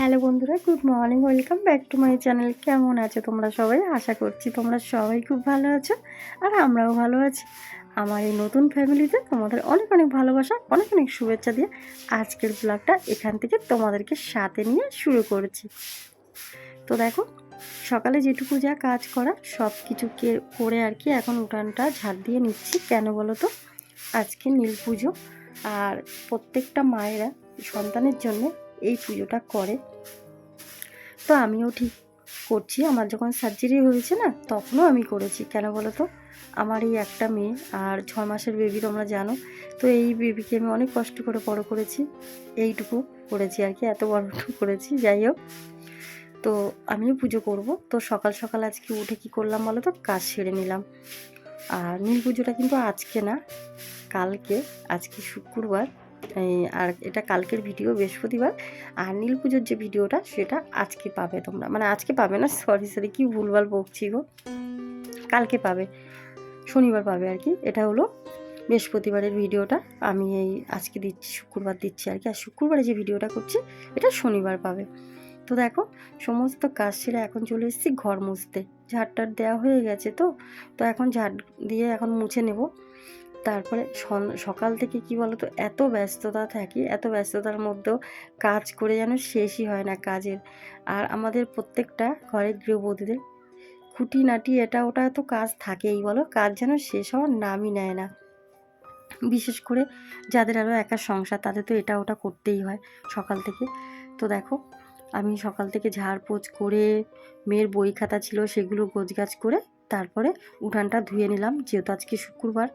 Hello বন্ধুরা good morning welcome back to my channel কেমন আছো তোমরা সবাই? আশা করছি তোমরা সবাই খুব ভালো আছো আর আমরাও ভালো আছি। আমার এই নতুন ফ্যামিলিতে তোমাদের অনেক অনেক ভালোবাসা, অনেক অনেক শুভেচ্ছা দিয়ে আজকের ব্লগটা এখান থেকে তোমাদেরকে সাথে নিয়ে শুরু করেছি। তো দেখো, সকালে যেটুকু যা কাজ করা সব কিছুকে করে আর কি এখন উঠানটা ঝাড় দিয়ে নিচ্ছি। কেন বলো তো? আজকে নীল পুজো আর প্রত্যেকটা মায়েরা সন্তানের জন্য এই পুজোটা করে। তো আমিও ঠিক করছি। আমার যখন সার্জারি হয়েছে না, তখনও আমি করেছি। কেন বলো তো? আমার এই একটা মেয়ে আর ছ মাসের বেবি তোমরা জানো। তো এই বেবিকে আমি অনেক কষ্ট করে বড় করেছি। এইটুকু করেছি আর কি, এত বড়টুকু করেছি। যাই হোক, তো আমিও পুজো করব। তো সকাল সকাল আজকে উঠে কি করলাম বলো তো? কাজ সেরে নিলাম। আর নীল পুজোটা কিন্তু আজকে না, কালকে, আজকে শুক্রবার। আর এটা কালকের ভিডিও বৃহস্পতিবার। আর নীল পুজোর যে ভিডিওটা, সেটা আজকে পাবে তোমরা। মানে আজকে পাবে না সরি সরি কি ভুলভাল বকছি গো। কালকে পাবে, শনিবার পাবে আর কি। এটা হলো বৃহস্পতিবারের ভিডিওটা। আমি এই আজকে দিচ্ছি, শুক্রবার দিচ্ছি আর কি। আর শুক্রবারে যে ভিডিওটা করছি, এটা শনিবার পাবে। তো দেখো, সমস্ত কাজ সেরে এখন চলে এসেছি ঘর মুছতে। ঝাড়টার দেওয়া হয়ে গেছে তো। তো এখন ঝাড় দিয়ে এখন মুছে নেব। তারপরে সকাল থেকে কি বলতো, এত ব্যস্ততা থাকি, এত ব্যস্ততার মধ্যেও কাজ করে যেন শেষই হয় না কাজের। আর আমাদের প্রত্যেকটা ঘরের গৃহবধূদের খুঁটিনাটি এটা ওটা তো কাজ থাকেই বলো, কাজ যেন শেষ হওয়ার নামই নেয় না। বিশেষ করে যাদের আরও একা সংসার, তাদের তো এটা ওটা করতেই হয় সকাল থেকে। তো দেখো, আমি সকাল থেকে ঝাড়পোছ করে, মেয়ের বই খাতা ছিল সেগুলো গোছগাছ করে তারপরে উঠানটা ধুয়ে নিলাম, যেহেতু আজকে শুক্রবার।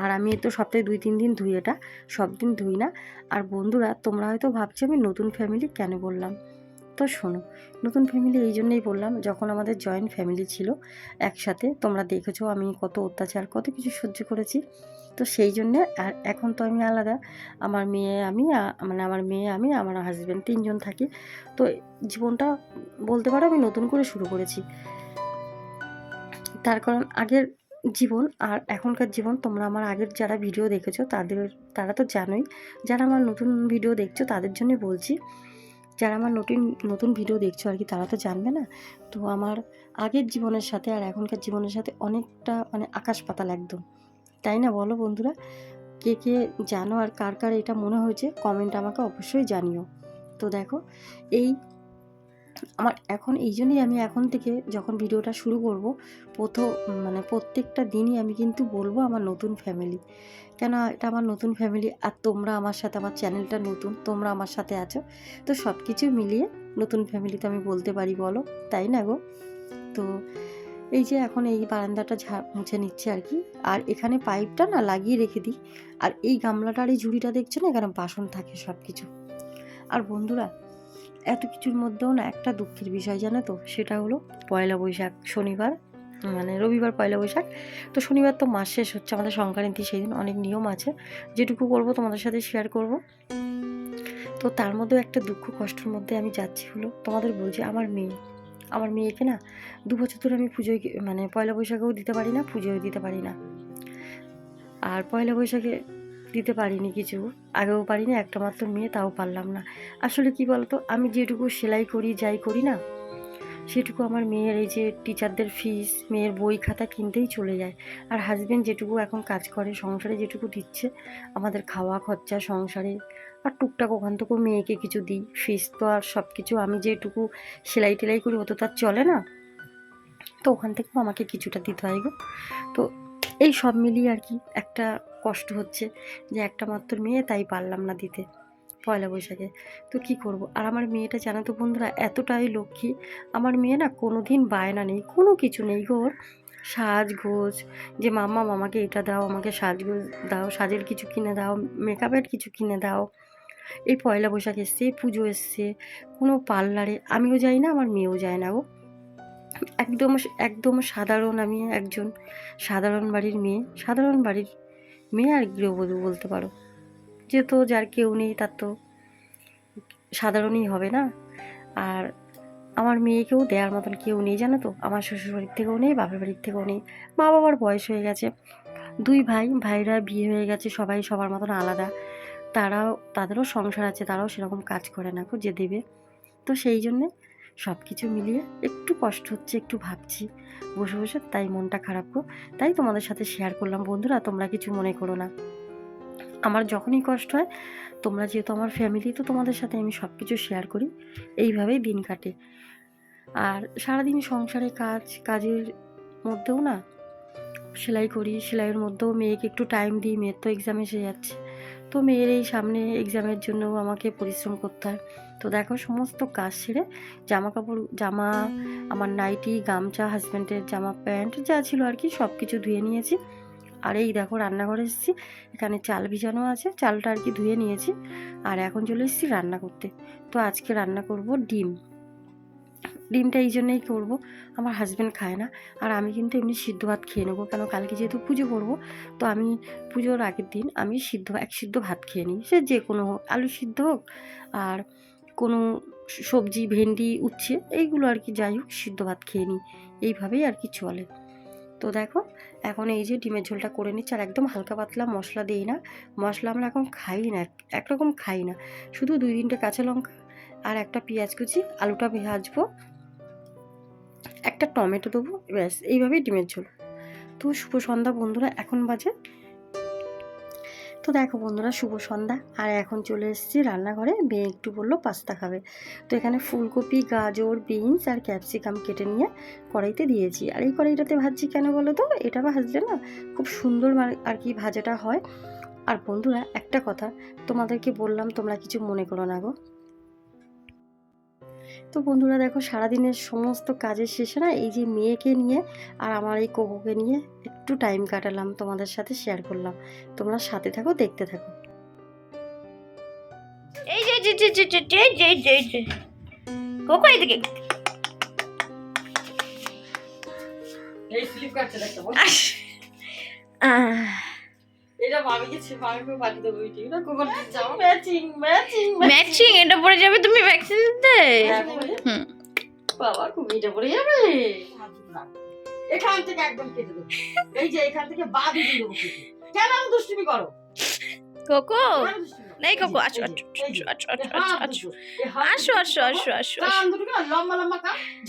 আর আমি তো সপ্তাহে দুই, তিন দিন ধুই এটা, সব দিন ধুই না। আর বন্ধুরা, তোমরা হয়তো ভাবছ আমি নতুন ফ্যামিলি কেন বললাম? তো শোনো, নতুন ফ্যামিলি এই জন্যই বললাম, যখন আমাদের জয়েন্ট ফ্যামিলি ছিল একসাথে, তোমরা দেখেছ আমি কত অত্যাচার, কত কিছু সহ্য করেছি। তো সেই জন্যে আর এখন তো আমি আলাদা, আমার মেয়ে আমি মানে আমার মেয়ে আমি, আমার হাজব্যান্ড তিনজন থাকি। তো জীবনটা বলতে পারো আমি নতুন করে শুরু করেছি। তার কারণ আগের জীবন আর এখনকার জীবন, তোমরা আমার আগের যারা ভিডিও দেখেছ, তাদের, তারা তো জানোই। যারা আমার নতুন ভিডিও দেখছ, তাদের জন্য বলছি। যারা আমার নতুন নতুন ভিডিও দেখছ আর কি, তারা তো জানবে না? তো আমার আগের জীবনের সাথে আর এখনকার জীবনের সাথে অনেকটা মানে আকাশ পাতাল একদম। তাই না বলো বন্ধুরা? কে কে জানো আর কার কার এটা মনে হয়েছে কমেন্ট আমাকে অবশ্যই জানিও। তো দেখো, এই আমার এখন এই জন্যই আমি এখন থেকে যখন ভিডিওটা শুরু করব প্রথম মানে প্রত্যেকটা দিনই আমি কিন্তু বলব আমার নতুন ফ্যামিলি কেন এটা আমার নতুন ফ্যামিলি আর তোমরা আমার সাথে, আমার চ্যানেলটা নতুন, তোমরা আমার সাথে আছো। তো সব কিছু মিলিয়ে নতুন ফ্যামিলি তো আমি বলতে পারি, বলো। তাই না গো? তো এই যে এখন এই বারান্দাটা মুছে নিচ্ছে আর কি। আর এখানে পাইপটা না লাগিয়ে রেখে দিই। আর এই গামলাটার এই ঝুড়িটা দেখছ না? এখানে বাসন থাকে সব কিছু আর বন্ধুরা এত কিছুর মধ্যেও না একটা দুঃখের বিষয় জানো তো? সেটা হলো পয়লা বৈশাখ, শনিবার মানে রবিবার পয়লা বৈশাখ। তো শনিবার তো মাস শেষ হচ্ছে, আমাদের সংক্রান্তি সেই দিন অনেক নিয়ম আছে। যেটুকু করব তোমাদের সাথে শেয়ার করব। তো তার মধ্যেও একটা দুঃখ কষ্টের মধ্যে আমি যাচ্ছি হলো তোমাদের বলছি, আমার মেয়ে, আমার মেয়েকে না দু বছর ধরে আমি পুজোয় মানে পয়লা বৈশাখেও দিতে পারি না পুজোয় দিতে পারি না। আর পয়লা বৈশাখে দিতে পারিনি কিছু। আগেও পারিনি, একটা মাত্র মেয়ে, তাও পারলাম না। আসলে কি বলতো, আমি যেটুকু সেলাই করি, যাই করি না, সেটুকু আমার মেয়ের এই যে টিচারদের ফিস মেয়ের বই খাতা কিনতেই চলে যায়। আর হাজবেন্ড যেটুকু এখন কাজ করে, সংসারে যেটুকু দিচ্ছে, আমাদের খাওয়া খরচা, সংসারে, আর টুকটাক ওখান থেকেও মেয়েকে কিছু দিই। ফিস তো আর সব কিছু আমি যেটুকু সেলাই টেলাই করি অত তার চলে না, তো ওখান থেকেও আমাকে কিছুটা দিতে হয় গো। তো এই সব মিলিয়ে আর কি একটা কষ্ট হচ্ছে যে একটা মাত্র মেয়ে, তাই পারলাম না দিতে পয়লা বৈশাখে। তো কি করব? আর আমার মেয়েটা জানো তো বন্ধুরা, এতটাই লক্ষ্মী। আমার মেয়ে না কোনো দিন বায়না নেই, কোনো কিছু নেই গো সাজগোজ, যে মামা মামাকে এটা দাও, আমাকে সাজগোজ দাও, সাজের কিছু কিনে দাও, মেকআপের কিছু কিনে দাও। এই পয়লা বৈশাখ এসছে পুজো এসছে, কোনো পার্লারে, আমিও যাই না, আমার মেয়েও যায় না গো। একদম একদম সাধারণ আমি একজন সাধারণ বাড়ির মেয়ে, সাধারণ বাড়ির মেয়ে আর গৃহবধূ বলতে পারো। যেহেতু যার কেউ নেই তার তো সাধারণই হবে না। আর আমার মেয়েকেও দেওয়ার মতন কেউ নেই, জানো তো? আমার শ্বশুর বাড়ির থেকেও নেই, বাপের বাড়ির থেকেও নেই। মা বাবার বয়স হয়ে গেছে। দুই ভাই, ভাইরা বিয়ে হয়ে গেছে, সবাই সবার মতন আলাদা। তারাও, তাদেরও সংসার আছে, তারাও সেরকম কাজ করে না গো, যে দেবে। তো সেই জন্যে সব কিছু মিলিয়ে একটু কষ্ট হচ্ছে, একটু ভাবছি। বসে বসে তাই মনটা খারাপ গো। তাই তোমাদের সাথে শেয়ার করলাম। বন্ধুরা, তোমরা কিছু মনে করো না। আমার যখনই কষ্ট হয়, তোমরা যেহেতু আমার ফ্যামিলি তো তোমাদের সাথে আমি সব কিছু শেয়ার করি। এইভাবেই দিন কাটে। আর সারাদিন সংসারে কাজ, কাজের মধ্যেও না, সেলাই করি। সেলাইয়ের মধ্যেও মেয়েকে একটু টাইম দিই, মেয়ের তো এক্সাম এসে যাচ্ছে। তো মেয়ের এই সামনে এক্সামের জন্য আমাকে পরিশ্রম করতে হয়। তো দেখো সমস্ত কাজ সেরে জামা কাপড় জামা, আমার নাইটি গামছা হাজব্যান্ডের জামা প্যান্ট যা ছিল আর কি সব কিছু ধুয়ে নিয়েছি। আর এই দেখো রান্নাঘরে এসেছি, এখানে চাল ভিজানো আছে, চালটা আর কি ধুয়ে নিয়েছি। আর এখন চলে এসেছি রান্না করতে। তো আজকে রান্না করব ডিম। ডিমটা এই জন্যই করব। আমার হাজব্যান্ড খায় না। আর আমি কিন্তু এমনি সিদ্ধ ভাত খেয়ে নেব। কেন কালকে যেহেতু পুজো করব, তো আমি পুজোর আগের দিন আমি সিদ্ধ এক সিদ্ধ ভাত খেয়ে নিই। সে যে কোনো হোক, আলু সিদ্ধ হোক, আর কোনো সবজি, ভেন্ডি, উচ্ছে, এইগুলো আর কি যাই হোক, সিদ্ধ ভাত খেয়ে নিই। এইভাবেই আর কি চলে। তো দেখো, এখন এই যে ডিমের ঝোলটা করে নিচ্ছি, আর একদম হালকা পাতলা মশলা দিই না। মশলা আমরা এখন খাই না, এক- একরকম খাই না। শুধু দুই তিনটে কাঁচা লঙ্কা আর একটা পেঁয়াজ কুচি, আলুটা ভাজবো। একটা টমেটো দেবো, ব্যাস, এইভাবেই ডিমের ঝোল। তো শুভ সন্ধ্যা বন্ধুরা, এখন বাজে। তো দেখো বন্ধুরা, শুভ সন্ধ্যা। আর এখন চলে এসেছি রান্নাঘরে, মেয়ে একটু বলল পাস্তা খাবে। তো এখানে ফুলকপি, গাজর, বিনস আর ক্যাপসিকাম কেটে নিয়ে কড়াইতে দিয়েছি। আর এই কড়াইটাতে ভাজছি কেন বলো তো? এটা ভাজলে না খুব সুন্দর মা- আর কি ভাজাটা হয়। আর বন্ধুরা, একটা কথা তোমাদেরকে বললাম, তোমরা কিছু মনে করো না গো। তো বন্ধুরা দেখো সারাদিনের সমস্ত কাজের শেষে না এই যে মেয়েকে নিয়ে আর আমার এই কোকোকে নিয়ে একটু টাইম কাটালাম তোমাদের সাথে শেয়ার করলাম। তোমরা সাথে থাকো দেখতে থাকো। এই যে যে যে যে যে যে যে যে যে। কোকো এদিকে। এই ফ্লিপকার্টে দেখতে আস আহ, ম্যাচিং এটা পরে যাবে তুমি ভ্যাকসিন দিতে হুম বাবা কুমিটা পরে যাবে এখান থেকে একদম কেটে দেবো এই যে এখান থেকে বাদ দিয়ে দেবো কেন আমি দুষ্টুমি করো কোকো নেই কোকো আছো আছো আছো আছো আছো আসো আসো আসো আসো লম্বা লম্বা কাজ